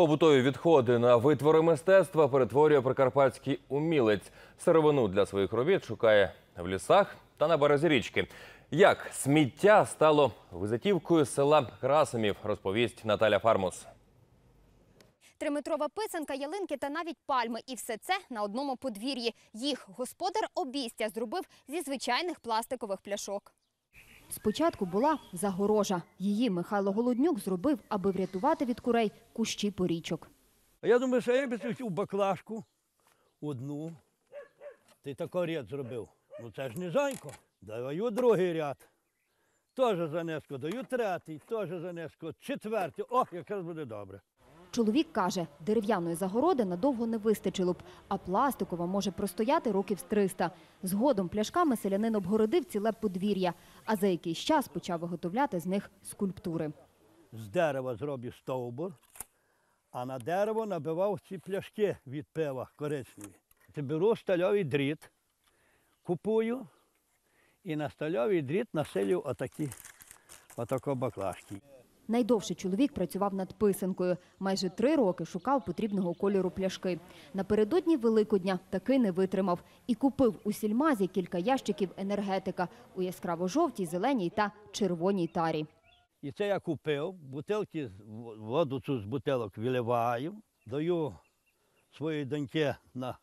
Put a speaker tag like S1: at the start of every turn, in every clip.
S1: Побутові відходи на витвори мистецтва перетворює прикарпатський умілець. Сировину для своїх робіт шукає в лісах та на березі річки. Як сміття стало визитівкою села Красимів, розповість Наталя Фармус.
S2: Триметрова писанка, ялинки та навіть пальми. І все це на одному подвір'ї. Їх господар обійстя зробив зі звичайних пластикових пляшок. Спочатку була загорожа. Її Михайло Голоднюк зробив, аби врятувати від курей кущі порічок.
S3: А я думаю, що я би цю баклажку одну. Ти тако ряд зробив. Ну це ж не зайко. Даю другий ряд. Теж занеско, даю третій, теж занеско, четвертий. О, якраз буде добре.
S2: Чоловік каже, дерев'яної загороди надовго не вистачило б, а пластикова може простояти років з 300. Згодом пляшками селянин обгородив ціле подвір'я, а за якийсь час почав виготовляти з них скульптури.
S3: З дерева зроблю стовбур, а на дерево набивав ці пляшки від пива коричневі. Беру стальовий дріт, купую і на стальовий дріт насилю отакі, отако баклажки.
S2: Найдовше чоловік працював над писанкою. Майже три роки шукав потрібного кольору пляшки. Напередодні Великодня таки не витримав і купив у сільмазі кілька ящиків енергетика у яскраво-жовтій, зеленій та червоній тарі.
S3: І це я купив, бутилки, воду цю з бутилок виливаю, даю своїй доньки на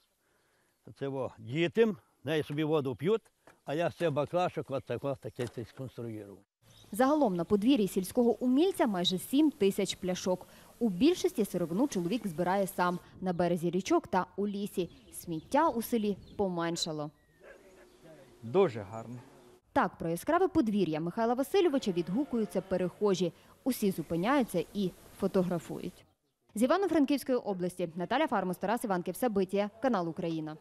S3: во, дітям, неї собі воду п'ють, а я з баклашок тако, таке сконструював.
S2: Загалом на подвір'ї сільського умільця майже 7 тисяч пляшок. У більшості сировину чоловік збирає сам на березі річок та у лісі. Сміття у селі поменшало.
S4: Дуже гарно.
S2: Так про яскраве подвір'я Михайла Васильовича відгукуються перехожі. Усі зупиняються і фотографують. З Івано-Франківської області Наталя Фармус, Тарас Іванків, Сабитія, канал Україна.